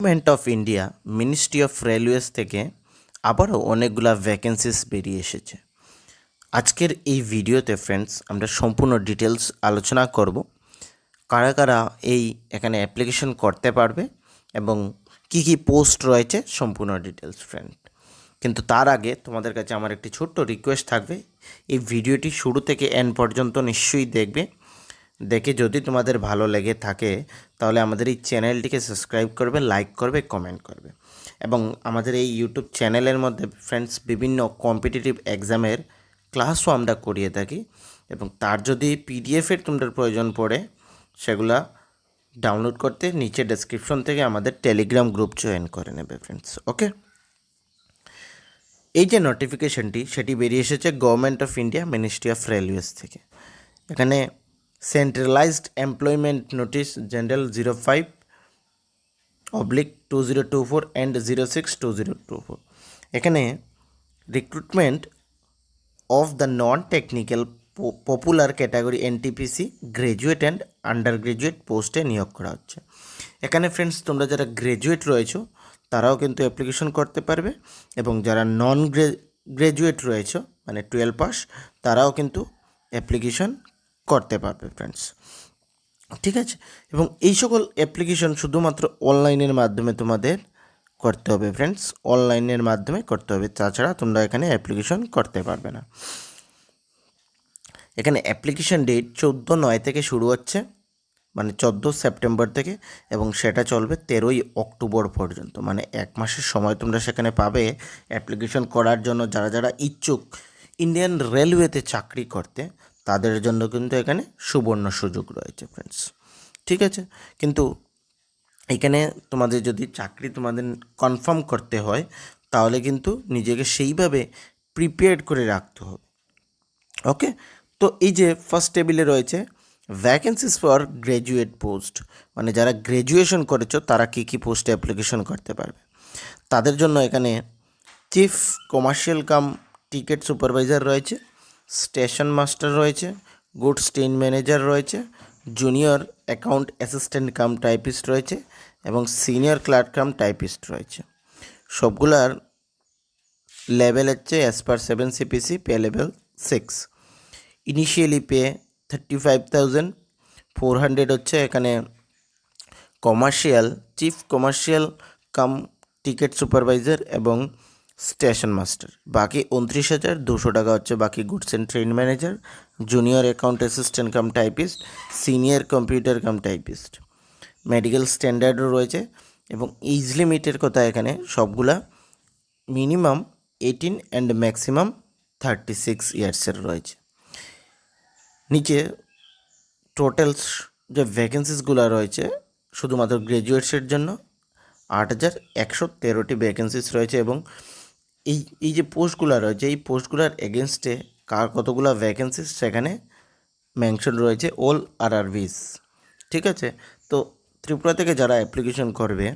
Government of India ministry of railways থেকে আবারও অনেকগুলা ভ্যাকেন্সিস বেরিয়ে এসেছে। আজকের এই ভিডিওতে ফ্রেন্ডস আমরা সম্পূর্ণ ডিটেলস আলোচনা করব। কারা কারা এই এখানে অ্যাপ্লিকেশন করতে পারবে এবং কি কি পোস্ট রয়েছে সম্পূর্ণ ডিটেলস ফ্রেন্ড কিন্তু তার আগে তোমাদের কাছে আমার একটি ছোট্ট রিকোয়েস্ট থাকবে। এই ভিডিওটি শুরু থেকে এন্ড পর্যন্ত নিশ্চয়ই দেখবে। দেখে যদি তোমাদের ভালো লেগে থাকে, তাহলে আমাদের এই চ্যানেলটিকে সাবস্ক্রাইব করবে লাইক করবে কমেন্ট করবে। এবং আমাদের এই ইউটিউব চ্যানেলের মধ্যে ফ্রেন্ডস বিভিন্ন কম্পিটিটিভ এক্সামের ক্লাসও আমরা করিয়ে থাকি। এবং তার যদি পিডিএফের তোমাদের প্রয়োজন পড়ে, সেগুলা ডাউনলোড করতে নিচে ডেসক্রিপশন থেকে আমাদের টেলিগ্রাম গ্রুপ জয়েন করে নেবে ফ্রেন্ডস ওকে এই যে নোটিফিকেশনটি সেটি বেরিয়ে এসেছে government of India ministry of railways থেকে। এখানে centralised employment notice general zero five oblique two zero two four and zero six two zero two four এখানে recruitment of the non technical popular category NTPC graduate and under graduate পোস্টে নিয়োগ করা হচ্ছে। এখানে friends তোমরা যারা graduate রয়েছো, তারাও কিন্তু অ্যাপ্লিকেশন করতে পারবে এবং যারা নন গ্র্যাজুয়েট রয়েছে মানে টুয়েলভ পাস তারাও কিন্তু অ্যাপ্লিকেশন করতে পারবে ফ্রেন্ডস ঠিক আছে? এবং এই সকল অ্যাপ্লিকেশন শুধুমাত্র অনলাইনের মাধ্যমে তোমাদের করতে হবে ফ্রেন্ডস অনলাইনের মাধ্যমে করতে হবে। তাছাড়া তোমরা এখানে অ্যাপ্লিকেশন করতে পারবে না। এখানে অ্যাপ্লিকেশন ডেট চোদ্দ নয় থেকে শুরু হচ্ছে মানে চোদ্দ সেপ্টেম্বর থেকে, এবং সেটা চলবে তেরোই অক্টোবর পর্যন্ত। মানে এক মাসের সময় তোমরা সেখানে পাবে অ্যাপ্লিকেশন করার জন্য যারা যারা ইচ্ছুক ইন্ডিয়ান রেলওয়েতে চাকরি করতে তাদের জন্য কিন্তু এখানে সুবর্ণ সুযোগ রয়েছে ফ্রেন্ডস ঠিক আছে? কিন্তু এখানে তোমাদের যদি চাকরি তোমাদের কনফার্ম করতে হয়, তাহলে কিন্তু নিজেকে সেইভাবে প্রিপেয়ার করে রাখতে হবে। ওকে তো এই যে ফার্স্ট টেবিলে রয়েছে ভ্যাকেন্সিস ফর গ্র্যাজুয়েট পোস্ট মানে যারা গ্র্যাজুয়েশন করেছ, তারা কী কী পোস্টে অ্যাপ্লিকেশন করতে পারবে? তাদের জন্য এখানে chief commercial cum ticket supervisor রয়েছে স্টেশন মাস্টার রয়েছে গুডস ট্রেন ম্যানেজার রয়েছে, junior account assistant cum typist রয়েছে এবং সিনিয়র ক্লার্ক কাম টাইপিস্ট রয়েছে। সবগুলার লেভেল হচ্ছে as per seven CPC pay level six initially pay thirty five thousand four hundred হচ্ছে এখানে commercial chief commercial cum ticket supervisor এবং station master. বাকি উনত্রিশ হাজার দুশো টাকা হচ্ছে বাকি goods and train manager junior account assistant cum typist senior computer cum typist medical স্ট্যান্ডার্ডও রয়েছে এবং এইজ লিমিটের কথা এখানে, সবগুলা minimum eighteen and maximum thirty six ইয়ার্সের রয়েছে। নিচে টোটাল যে ভ্যাকেন্সিসগুলো রয়েছে, শুধুমাত্র গ্র্যাজুয়েটসের জন্য আট হাজার একশো তেরোটি ভ্যাকেন্সিস রয়েছে এবং এই এই যে পোস্টগুলো রয়েছে, এই পোস্টগুলোর এগেনস্টে কার কতগুলো ভ্যাকেন্সিস সেখানে মেনশন রয়েছে অল আর আর ঠিক আছে? তো ত্রিপুরা থেকে যারা অ্যাপ্লিকেশন করবে,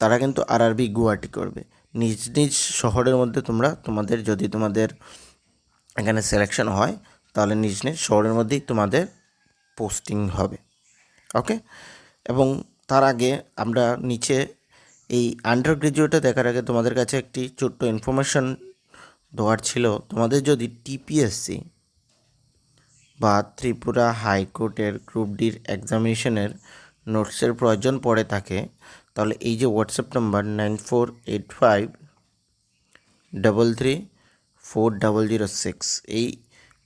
তারা কিন্তু আর আরবি গুয়াহাটি করবে। নিজ নিজ শহরের মধ্যে তোমরা, তোমাদের যদি তোমাদের এখানে সিলেকশন হয়, তাহলে নিজ নিজ শহরের মধ্যেই তোমাদের পোস্টিং হবে ওকে এবং তার আগে আমরা নিচে এই আন্ডার গ্রাজুয়েটে দেখার আগে তোমাদের কাছে একটি ছোট্ট ইনফরমেশন দেওয়ার ছিল। তোমাদের যদি টিপিএসসি বা ত্রিপুরা হাইকোর্টের গ্রুপ ডির এক্সামিনেশনের নোটসের প্রয়োজন পড়ে থাকে, তাহলে এই যে WhatsApp number nine four eight five double three four double zero six এই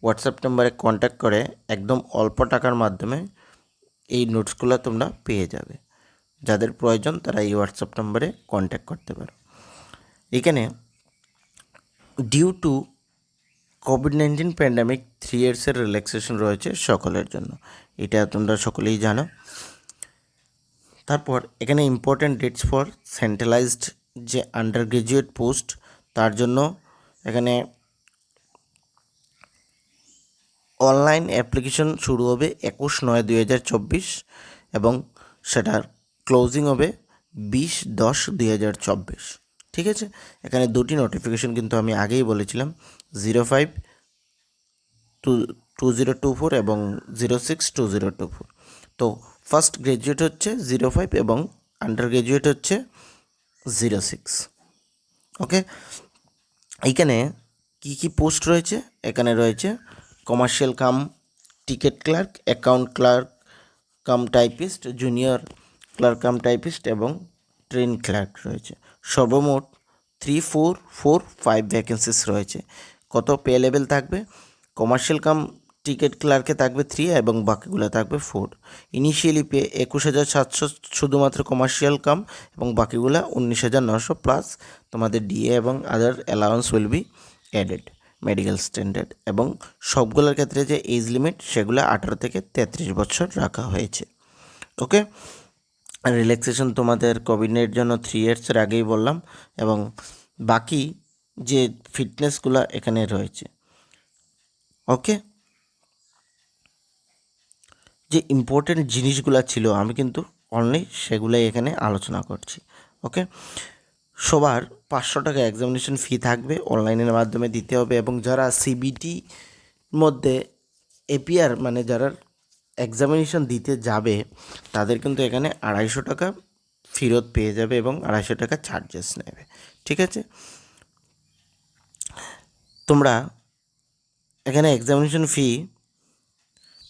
হোয়াটসঅ্যাপ নাম্বারে কন্ট্যাক্ট করে একদম অল্প টাকার মাধ্যমে এই নোটসগুলো তোমরা পেয়ে যাবে। যাদের প্রয়োজন তারা এই হোয়াটসঅ্যাপ নম্বরে কন্ট্যাক্ট করতে পারো। এখানে due to COVID nineteen pandemic three ইয়ার্সের relaxation রয়েছে সকলের জন্য। এটা তোমরা সকলেই জানো। তারপর এখানে ইম্পর্ট্যান্ট ডেটস ফর সেন্ট্রালাইজড যে আন্ডার গ্রাজুয়েট পোস্ট তার জন্য এখানে অনলাইন অ্যাপ্লিকেশন শুরু হবে একুশ নয় দুই হাজার চব্বিশ এবং সেটার ক্লোজিং হবে বিশ দশ দুই হাজার চব্বিশ। ঠিক আছে? এখানে দুটি নোটিফিকেশন কিন্তু আমি আগেই বলেছিলাম। Zero five two two zero two four এবং zero six two zero two four তো ফার্স্ট গ্র্যাজুয়েট হচ্ছে জিরো ফাইভ এবং আন্ডার গ্র্যাজুয়েট হচ্ছে জিরো সিক্স ওকে এইখানে কি কি পোস্ট রয়েছে? এখানে রয়েছে commercial cum ticket clerk account clerk cum typist junior clerk cum typist এবং ট্রেন ক্লার্ক রয়েছে। সর্বমোট three four four five vacancies রয়েছে। কত পে লেভেল থাকবে? কমার্শিয়াল কাম টিকিট ক্লার্কে থাকবে থ্রি এবং বাকিগুলো থাকবে ফোর ইনিশিয়ালি পে একুশ হাজার সাতশো শুধুমাত্র কমার্শিয়াল কাম এবং বাকিগুলো উনিশ হাজার নশো প্লাস তোমাদের ডিএ এবং other allowance will be added, medical standard এবং সবগুলোর ক্ষেত্রে যে এজ লিমিট সেগুলো আঠারো থেকে তেত্রিশ বছর রাখা হয়েছে। ওকে? রিল্যাক্সেশন তোমাদের কোভিডের জন্য থ্রি ইয়ার্সের আগেই বললাম এবং বাকি যে ফিটনেসগুলো এখানে রয়েছে। ওকে যে ইম্পর্টেন্ট জিনিসগুলো ছিল, আমি কিন্তু অনলি সেগুলোই এখানে আলোচনা করছি। ওকে সবার পাঁচশো টাকা এক্সামিনেশন ফি থাকবে অনলাইনের মাধ্যমে দিতে হবে এবং যারা সিবিটি মধ্যে এপিআর মানে যারা এক্সামিনেশন দিতে যাবে, তাদের কিন্তু এখানে আড়াইশো টাকা ফেরত পেয়ে যাবে এবং আড়াইশো টাকা চার্জেস নেবে। ঠিক আছে? তোমরা এখানে এক্সামিনেশন ফি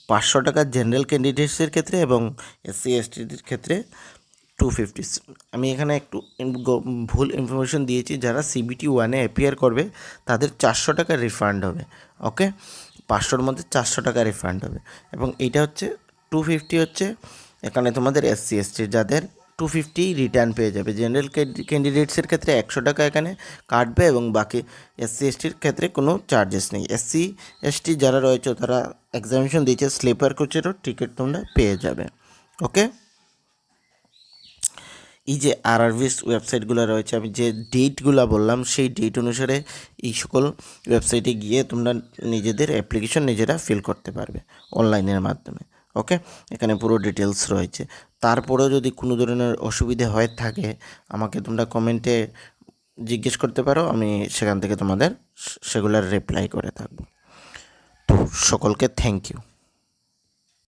পাঁচশো টাকা জেনারেল ক্যান্ডিডেটসের ক্ষেত্রে এবং এসসি এসটির ক্ষেত্রে টু ফিফটি আমি এখানে একটু ভুল ইনফরমেশন দিয়েছি, যারা সিবিটি ওয়ানে অ্যাপিয়ার করবে, তাদের চারশো টাকা রিফান্ড হবে ওকে পাঁচশোর মধ্যে চারশো টাকা রিফান্ড হবে। এবং এইটা হচ্ছে টু ফিফটি হচ্ছে, এখানে তোমাদের এসসি এসটি যাদের টু ফিফটি রিটার্ন পেয়ে যাবে। জেনারেল ক্যান্ডিডেটসের ক্ষেত্রে একশো টাকা এখানে কাটবে এবং বাকি এসসি এসটির ক্ষেত্রে কোনো চার্জেস নেই। এসসি এসটি যারা রয়েছে, তারা এক্সামিনেশন দিয়েছে স্লিপার কোচেরও টিকিট তোমরা পেয়ে যাবে। ওকে এই যে আরআরভিস ওয়েবসাইটগুলো রয়েছে, আমি যে ডেটগুলো বললাম, সেই ডেট অনুসারে এই সকল ওয়েবসাইটে গিয়ে তোমরা নিজেদের অ্যাপ্লিকেশন নিজেরা ফিল করতে পারবে অনলাইনের মাধ্যমে ওকে এখানে পুরো ডিটেলস রয়েছে। তারপরেও যদি কোনো ধরনের অসুবিধে হয়ে থাকে, আমাকে তোমরা কমেন্টে জিজ্ঞেস করতে পারো, আমি সেখান থেকে তোমাদের সেগুলোর রিপ্লাই করে থাকব। তো সকলকে থ্যাংক ইউ